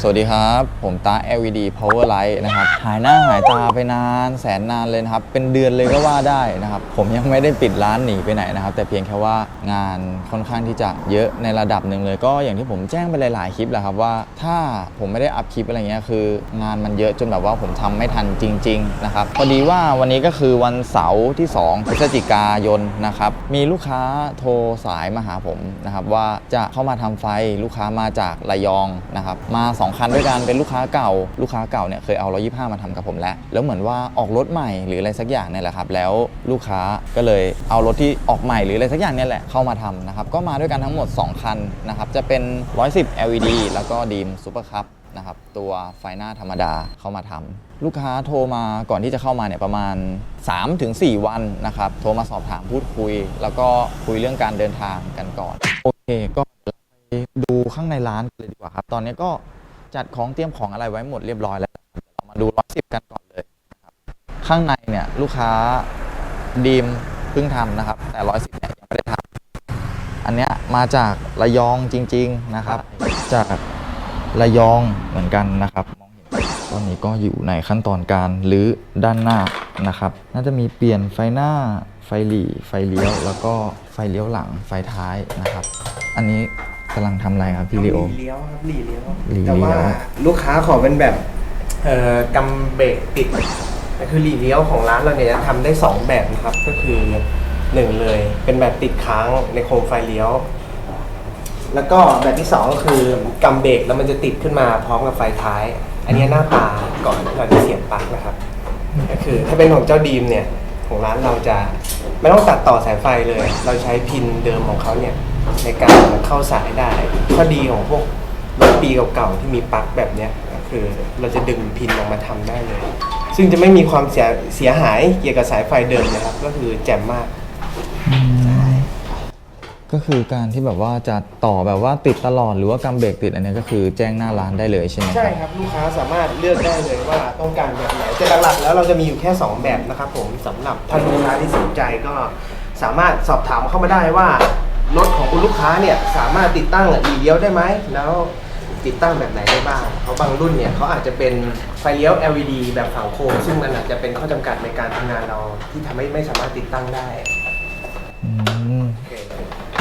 สวัสดีครับ ผมตา LED Power Light นะครับ หายหน้าหายตาไปนาน แสนนานเลยนะครับ เป็นเดือนเลยก็ว่าได้นะครับ ผมยังไม่ได้ปิดร้านหนีไปไหนนะครับ แต่เพียงแค่ว่างานค่อนข้างที่จะเยอะในระดับหนึ่งเลย ก็อย่างที่ผมแจ้งไปหลาย ๆ คลิปแหละครับว่า ถ้าผมไม่ได้อัพคลิปอะไรเงี้ยคือ งานมันเยอะจนแบบว่าผมทำไม่ทันจริง ๆ นะครับ พอดีว่าวันนี้ก็คือวันเสาร์ที่ 2 พฤศจิกายนนะครับ มีลูกค้าโทรสายมาหาผมนะครับว่าจะเข้ามาทำไฟลูกค้ามาจากระยองนะครับมา2คันด้วยกันเป็นลูกค้าเก่า ลูกค้าเก่าเนี่ยเคยเอา 125 มาทำกับผมแล้ว แล้วเหมือนว่าออกรถใหม่หรืออะไรสักอย่างเนี่ยแหละครับ แล้วลูกค้าก็เลยเอารถที่ออกใหม่หรืออะไรสักอย่างเนี่ยแหละเข้ามาทำนะครับ ก็มาด้วยกันทั้งหมด 2 คันนะครับ จะเป็น 110 LED แล้วก็ดีมซูเปอร์คัพนะครับตัวไฟหน้าธรรมดาเข้ามาทำลูกค้าโทรมาก่อนที่จะเข้ามาเนี่ยประมาณ 3-4 วันนะครับ โทรมาสอบถามพูดคุย แล้วก็คุยเรื่องการเดินทางกันก่อน โอเคก็ไปดูข้างในร้านกันเลยดีกว่าครับ ตอนนี้ก็ จัดของเตรียมของอะไรไว้หมดเรียบร้อยแล้วเรามาดู110กันก่อนเลยครับข้างในเนี่ยลูกค้าดีมเพิ่งทำนะครับ แต่110เนี่ยยังไม่ได้ทำอันเนี้ยมาจากระยองจริง ๆนะครับ จากระยองเหมือนกันนะครับมองเห็นตอนนี้ก็อยู่ในขั้นตอนการรื้อด้านหน้านะครับ น่าจะมีเปลี่ยนไฟหน้าไฟหลีไฟเลี้ยว แล้วก็ไฟเลี้ยวหลังไฟท้ายนะครับ อันนี้ กำลังทำอะไรครับพี่ลิโอ หลีเลี้ยวครับหลีเลี้ยวหลีเลี้ยว แต่ว่าลูกค้าขอเป็นแบบเอ่อกำเบรกติดก็คือหลีเลี้ยวของร้านเราเนี่ยจะทำได้2แบบนะครับก็คือหนึ่งเลย เป็นแบบติดค้างในโคมไฟเลี้ยว แล้วก็แบบที่สองก็คือกำเบรกแล้วมันจะติดขึ้นมาพร้อมกับไฟท้าย อันนี้หน้าตาก่อนเราจะเสียบปลั๊กนะครับ ก็คือถ้าเป็นของเจ้าดีมเนี่ยของร้านเราจะไม่ต้องตัดต่อสายไฟเลย เราใช้พินเดิมของเขาเนี่ย ในการเข้าสายได้ ข้อดีของพวกรถปีเก่าๆที่มีปลั๊กแบบเนี้ยก็คือเราจะดึงพินออกมาทำได้เลย ซึ่งจะไม่มีความเสียเสียหายเกี่ยวกับสายไฟเดิมนะครับ ก็คือแจ่มมากก็คือการที่แบบว่าจะต่อแบบว่าติดตลอดหรือว่ากำเบรกติดอันนี้ก็คือแจ้งหน้าร้านได้เลยใช่ไหมคใช่รับครับ ลูกค้าสามารถเลือกได้เลยว่าต้องการแบบไหนแต่หลักๆแล้วเราจะมีอยู่แค่ 2 แบบนะครับผมสำหรับท่านลูกค้าที่สนใจก็สามารถสอบถามเข้ามาได้ว่า รถของคุณลูกค้าเนี่ยสามารถติดตั้งอีเลี้ยวได้ไหมแล้วติดตั้งแบบไหนได้บ้างเพราะบางรุ่นเนี่ยเขาอาจจะเป็นไฟเลี้ยว LED แบบฝังโคมซึ่งมันอาจจะเป็นข้อจำกัดในการทำงานเราที่ทำให้ไม่สามารถติดตั้งได้อืมโอเค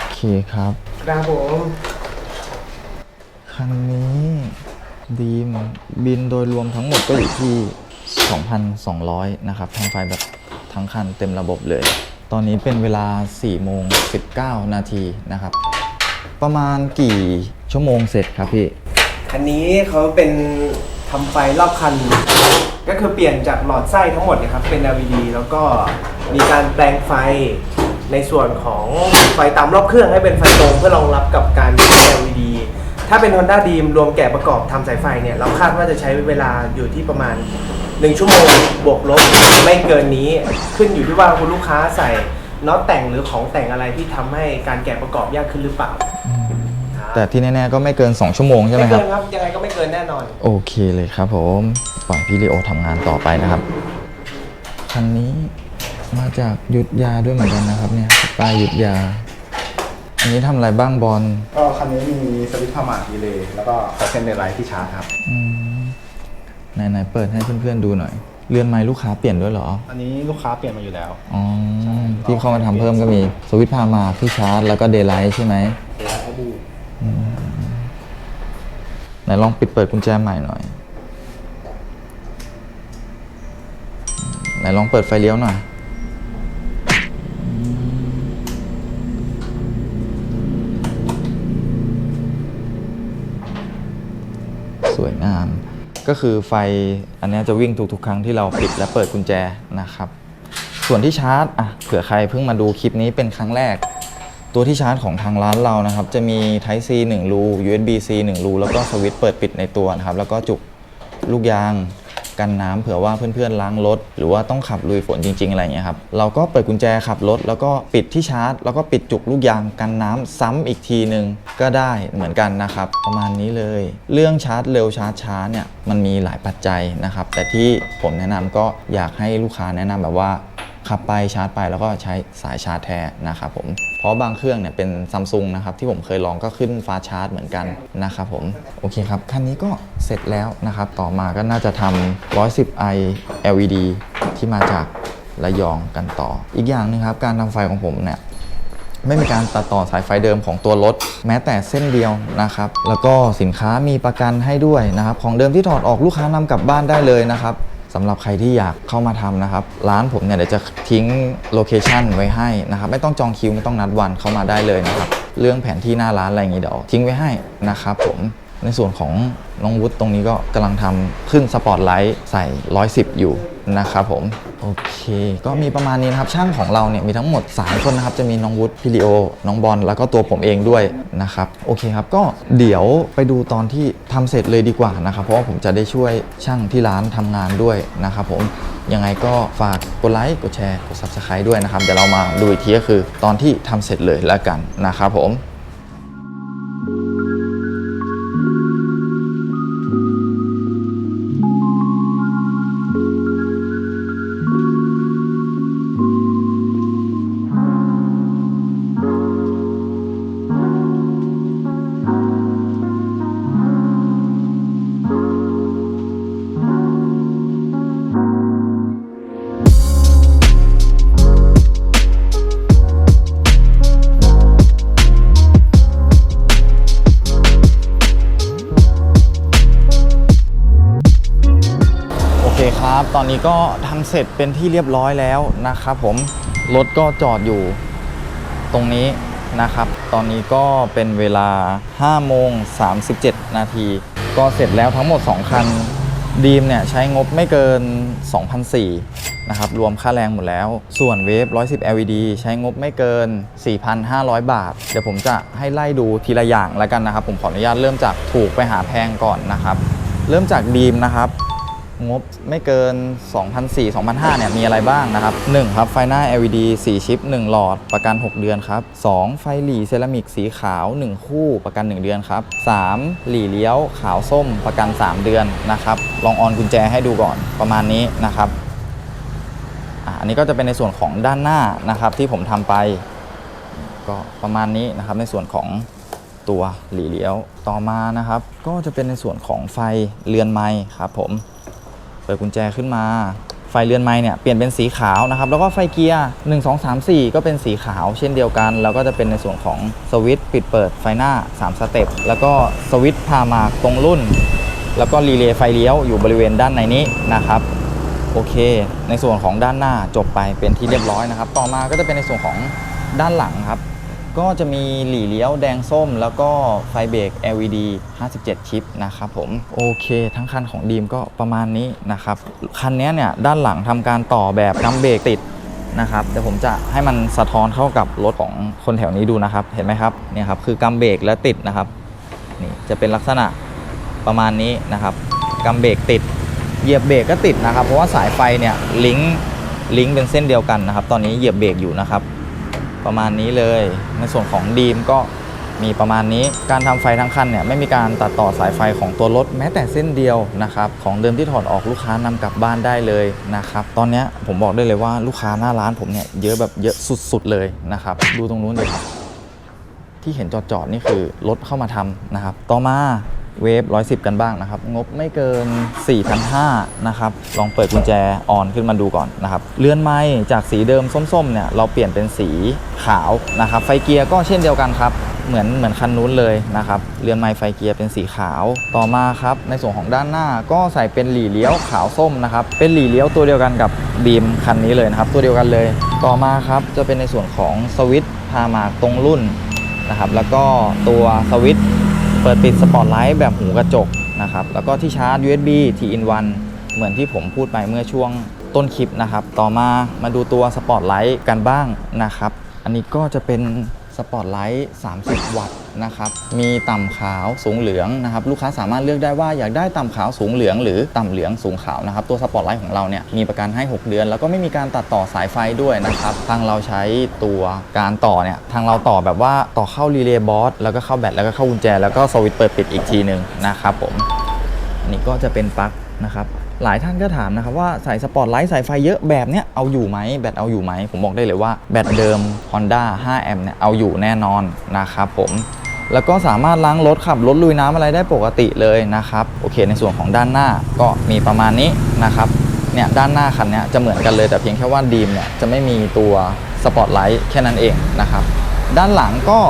โอเคครับ ครับผมคันนี้ดีมบินโดยรวมทั้งหมดก็อยู่ที่ 2,200 นะครับทางไฟแบบทั้งคันเต็มระบบเลย ตอนนี้เป็นเวลา4โมง19 นาทีนะครับ ประมาณกี่ชั่วโมงเสร็จครับพี่ คันนี้เขาเป็นทำไฟรอบคัน ก็คือเปลี่ยนจากหลอดไส้ทั้งหมดนะครับเป็น LED แล้วก็มีการแปลงไฟในส่วนของไฟตามรอบเครื่องให้เป็นไฟตรงเพื่อรองรับกับการใช้ LED ถ้าเป็น Honda d r e a m รวมแกะประกอบทำสายไฟเนี่ย เราคาดว่าจะใช้เวลาอยู่ที่ประมาณ 1 ชั่วโมงบวกลบไม่เกินนี้ ขึ้นอยู่ที่ว่าคุณลูกค้าใส่น็อตแต่งหรือของแต่งอะไรที่ทำให้การแกะประกอบยากขึ้นหรือเปล่าแต่ที่แน่ๆก็ไม่เกิน 2 ชั่วโมงใช่ไหมไม่ครัเกิบ นครับยังไงก็ไม่เกินแน่นอน โอเคเลยครับผมปล่อยพี่ลีโอทำงานต่อไปนะครับ คันนี้มาจากยุทธยาด้วยเหมือนกันนะครับเนี่ยป้ายยุทธยา อันนี้ทำอะไรบ้างบอลก็คันนี้มีสวิตช์พามาดีเลย์แล้วก็คอเซนเดอร์ไลท์ที่ชาร์จครับ อืม ไหนๆเปิดให้เพื่อนๆดูหน่อย เรือนไม้ลูกค้าเปลี่ยนด้วยเหรอ อันนี้ลูกค้าเปลี่ยนมาอยู่แล้ว อ๋อใช่ที่เข้ามาทำเพิ่มก็มี สวิตช์พามาที่ชาร์จ แล้วก็เดย์ไลท์ใช่ไหมเดี๋ยวให้ดูไหนลองปิดเปิดกุญแจใหม่หน่อย ไหนลองเปิดไฟเลี้ยวหน่อย สวยงาม ก็คือไฟอันนี้จะวิ่งทุกๆ ครั้งที่เราปิดและเปิดกุญแจนะครับ ส่วนที่ชาร์จอะเผื่อใครเพิ่งมาดูคลิปนี้เป็นครั้งแรก ตัวที่ชาร์จของทางร้านเรานะครับ จะมี Type C 1รู USB C 1รูแล้วก็สวิตช์เปิดปิดในตัวนะครับ แล้วก็จุกลูกยาง กันน้ำเผื่อว่าเพื่อนๆล้างรถ หรือว่าต้องขับลุยฝนจริง ๆ อะไรอย่างเงี้ยครับเราก็เปิดกุญแจขับรถ แล้วก็ปิดที่ชาร์จ แล้วก็ปิดจุกลูกยางกันน้ำซ้ำอีกทีหนึ่งก็ได้เหมือนกันนะครับประมาณนี้เลย เรื่องชาร์จเร็วชาร์จช้าเนี่ยมันมีหลายปัจจัยนะครับแต่ที่ผมแนะนำก็อยากให้ลูกค้าแนะนำแบบว่าขับไปชาร์จไปแล้วก็ใช้สายชาร์จแทนนะครับผม ราะบางเครื่องเนี่ยเป็นซัมซุงนะครับที่ผมเคยลองก็ขึ้นฟ้าชาร์จเหมือนกันนะครับผมโอเคครับคันนี้ก็เสร็จแล้วนะครับต่อมาก็น่าจะทำ 110 i LED ที่มาจากระยองกันต่อ อีกอย่างหนึงครับการทำไฟของผมเนี่ยไม่มีการตัดต่อสายไฟเดิมของตัวรถ แม้แต่เส้นเดียวนะครับ แล้วก็สินค้ามีประกันให้ด้วยนะครับ ของเดิมที่ถอดออกลูกค้านำกลับบ้านได้เลยนะครับ สำหรับใครที่อยากเข้ามาทำนะครับ ร้านผมเนี่ยเดี๋ยวจะทิ้งโลเคชันไว้ให้นะครับ ไม่ต้องจองคิวไม่ต้องนัดวันเข้ามาได้เลยนะครับ เรื่องแผนที่หน้าร้านอะไรอย่างงี้เดี๋ยวทิ้งไว้ให้นะครับผม ในส่วนของน้องวุฒิตรงนี้ก็กำลังทำขึ้นสปอตไลท์ใส่ 110 อยู่นะครับผม โอเค ก็มีประมาณนี้นะครับ ช่างของเราเนี่ยมีทั้งหมด 3 คนนะครับ จะมีน้องวุฒิพี่ลิโอ น้องบอล แล้วก็ตัวผมเองด้วยนะครับ โอเคครับ ก็เดี๋ยวไปดูตอนที่ทำเสร็จเลยดีกว่านะครับ เพราะว่าผมจะได้ช่วยช่างที่ร้านทำงานด้วยนะครับผมยังไงก็ฝากกดไลค์ กดแชร์ กด Subscribe ด้วยนะครับ เดี๋ยวเรามาดูอีกทีก็คือตอนที่ทำเสร็จเลยแล้วกันนะครับผม นนี้ก็ทำเสร็จเป็นที่เรียบร้อยแล้วนะครับผมรถก็จอดอยู่ตรงนี้นะครับ ตอนนี้ก็เป็นเวลา 5 โมง 37 นาที ก็เสร็จแล้วทั้งหมด 2 คัน ดีมเนี่ยใช้งบไม่เกิน 2,004นะครับ รวมค่าแรงหมดแล้ว ส่วนเวฟ110 LED ใช้งบไม่เกิน 4,500 บาท เดี๋ยวผมจะให้ไล่ดูทีละอย่างแล้วกันนะครับ ผมขออนุญาตเริ่มจากถูกไปหาแพงก่อนนะครับ เริ่มจากดีมนะครับ งบไม่เกิน2,400 2,500เนี่ยมีอะไรบ้างนะครับ 1 ครับไฟหน้า LED 4 ชิป 1 หลอด ประกัน 6 เดือนครับ 2 ไฟหลีเซรามิกสีขาว 1 คู่ประกัน 1 เดือนครับ 3 หลีเลี้ยวขาวส้มประกัน 3 เดือนนะครับลองออนกุญแจให้ดูก่อนประมาณนี้นะครับอันนี้ก็จะเป็นในส่วนของด้านหน้านะครับที่ผมทำไป ก็ประมาณนี้นะครับในส่วนของตัวหลีเลี้ยวต่อมานะครับ ก็จะเป็นในส่วนของไฟเรือนไม้ครับผม เปิดกุญแจขึ้นมา ไฟเรือนไม้เนี่ยเปลี่ยนเป็นสีขาวนะครับ แล้วก็ไฟเกียร์ 1 2 3 4 ก็เป็นสีขาวเช่นเดียวกัน แล้วก็จะเป็นในส่วนของสวิตช์ปิดเปิดไฟหน้า 3 สเต็ป แล้วก็สวิตช์พามาตรงรุ่น แล้วก็รีเลย์ไฟเลี้ยวอยู่บริเวณด้านในนี้นะครับโอเค ในส่วนของด้านหน้าจบไปเป็นที่เรียบร้อยนะครับ ต่อมาก็จะเป็นในส่วนของด้านหลังครับ ก็จะมีหลีเลี้ยวแดงส้ม แล้วก็ไฟเบรก LED 57 ชิปนะครับผม โอเคทั้งคันของดีมก็ประมาณนี้นะครับ คันนี้เนี่ยด้านหลังทำการต่อแบบกัมเบรกติดนะครับเดี๋ยวผมจะให้มันสะท้อนเข้ากับรถของคนแถวนี้ดูนะครับ เห็นไหมครับเนี่ยครับคือกัมเบรกและติดนะครับนี่จะเป็นลักษณะประมาณนี้นะครับกัมเบรกติดเหยียบเบรกก็ติดนะครับ เพราะว่าสายไฟเนี่ยลิงก์ลิงก์เป็นเส้นเดียวกันนะครับ ตอนนี้เหยียบเบรกอยู่นะครับ ประมาณนี้เลย ในส่วนของดีมก็มีประมาณนี้การทำไฟทั้งคันเนี่ยไม่มีการตัดต่อสายไฟของตัวรถแม้แต่เส้นเดียวนะครับของเดิมที่ถอดออกลูกค้านำกลับบ้านได้เลยนะครับตอนนี้ผมบอกได้เลยว่าลูกค้าหน้าร้านผมเนี่ยเยอะแบบเยอะสุดๆเลยนะครับดูตรงนู้นเลยที่เห็นจอดๆนี่คือรถเข้ามาทำนะครับต่อมา เวฟ110 กันบ้างนะครับ งบไม่เกิน 4,500นะครับ ลองเปิดกุญแจออนขึ้นมาดูก่อนนะครับ เลื่อนไม้จากสีเดิมส้มๆ เนี่ย เราเปลี่ยนเป็นสีขาวนะครับ ไฟเกียร์ก็เช่นเดียวกันครับ เหมือนเหมือนคันนู้นเลยนะครับเลื่อนไม้ไฟเกียร์เป็นสีขาว ต่อมาครับ ในส่วนของด้านหน้าก็ใส่เป็นหลีเลี้ยวขาวส้มนะครับ เป็นหลีเลี้ยวตัวเดียวกันกับบีมคันนี้เลยนะครับ ตัวเดียวกันเลย ต่อมาครับ จะเป็นในส่วนของสวิตช์พามาตรงรุ่นนะครับ แล้วก็ตัวสวิตช์ ปิดปิดสปอตไลท์แบบหูกระจกนะครับ แล้วก็ที่ชาร์จ USB T in 1เหมือนที่ผมพูดไปเมื่อช่วงต้นคลิปนะครับ ต่อมามาดูตัวสปอตไลท์กันบ้างนะครับ อันนี้ก็จะเป็น สปอตไลท์30 วัตต์นะครับ มีต่ำขาวสูงเหลืองนะครับ ลูกค้าสามารถเลือกได้ว่าอยากได้ต่ำขาวสูงเหลือง หรือต่ำเหลืองสูงขาวนะครับ ตัวสปอตไลท์ของเราเนี่ยมีประกันให้ 6 เดือน แล้วก็ไม่มีการตัดต่อสายไฟด้วยนะครับ ทางเราใช้ตัวการต่อเนี่ยทางเราต่อแบบว่าต่อเข้ารีเลย์บอสแล้วก็เข้าแบตแล้วก็เข้ากุญแจ แล้วก็สวิตช์เปิดปิดอีกทีหนึ่งนะครับผมอันนี้ก็จะเป็นปลั๊กนะครับ หลายท่านก็ถามนะครับว่าใส่สปอตไลท์ใสายไฟเยอะแบบเนี้ยเอาอยู่ไหมแบตเอาอยู่ไหม ผมบอกได้เลยว่าแบตเดิม Honda 5 แอมป์เนี่ยเอาอยู่แน่นอนนะครับผมแล้วก็สามารถล้างรถขับรถลุยน้ำอะไรได้ปกติเลยนะครับโอเค ในส่วนของด้านหน้าก็มีประมาณนี้นะครับเนี่ยด้านหน้าคันเนี้ยจะเหมือนกันเลยแต่เพียงแค่ว่าดีมเนี่ยจะไม่มีตัวสปอตไลท์แค่นั้นเองนะครับด้านหลังก็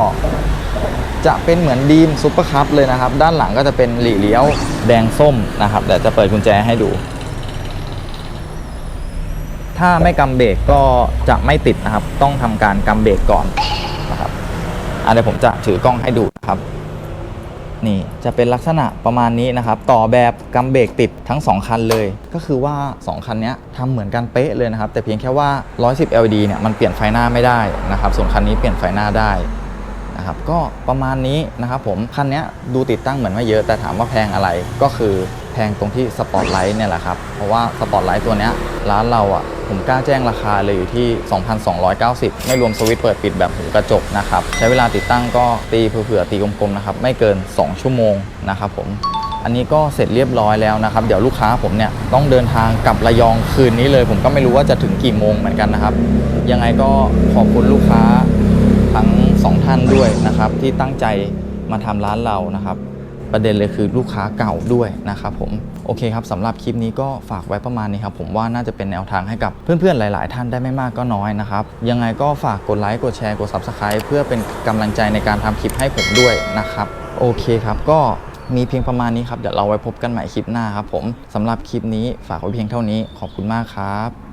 จะเป็นเหมือนดีมซุปเปอร์คัพเลยนะครับ ด้านหลังก็จะเป็นหลีเลี้ยวแดงส้มนะครับเดี๋ยวจะเปิดกุญแจให้ดู ถ้าไม่กำเบรกก็จะไม่ติดนะครับ ต้องทำการกำเบรกก่อนนะครับอะเดี๋ยวผมจะถือกล้องให้ดูนะครับ นี่จะเป็นลักษณะประมาณนี้นะครับ ต่อแบบกำเบรกติดทั้ง 2 คันเลย ก็คือว่า 2 คันนี้ทำเหมือนกันเป๊ะเลยนะครับ แต่เพียงแค่ว่า 110 LED เนี่ยมันเปลี่ยนไฟหน้าไม่ได้นะครับ ส่วนคันนี้เปลี่ยนไฟหน้าได้ นะครับก็ประมาณนี้นะครับผมคันนี้ดูติดตั้งเหมือนไม่เยอะแต่ถามว่าแพงอะไรก็คือแพงตรงที่สปอตไลท์เนี่ยแหละครับเพราะว่าสปอตไลท์ตัวนี้ร้านเราอะผมกล้าแจ้งราคาเลยอยู่ที่ 2,290 ไม่รวมสวิตช์เปิดปิดแบบหูกระจกนะครับ ใช้เวลาติดตั้งก็ตีเผื่อตีกลมๆนะครับ ไม่เกิน 2 ชั่วโมงนะครับผม อันนี้ก็เสร็จเรียบร้อยแล้วนะครับ เดี๋ยวลูกค้าผมเนี่ย ต้องเดินทางกลับระยองคืนนี้เลย ผมก็ไม่รู้ว่าจะถึงกี่โมงเหมือนกันนะครับ ยังไงก็ขอบคุณลูกค้า ทั้งสองท่านด้วยนะครับ ที่ตั้งใจมาทำร้านเรานะครับ ประเด็นเลยคือลูกค้าเก่าด้วยนะครับผมโอเคครับสำหรับคลิปนี้ก็ฝากไว้ประมาณนี้ครับ ผมว่าน่าจะเป็นแนวทางให้กับเพื่อนๆหลาย ๆ ท่านได้ไม่มากก็น้อยนะครับ ยังไงก็ฝากกดไลค์กดแชร์กด Subscribe เพื่อเป็นกำลังใจในการทำคลิปให้ผมด้วยนะครับโอเคครับก็มีเพียงประมาณนี้ครับ เดี๋ยวเราไว้พบกันใหม่คลิปหน้าครับผมสำหรับคลิปนี้ฝากไว้เพียงเท่านี้ขอบคุณมากครับ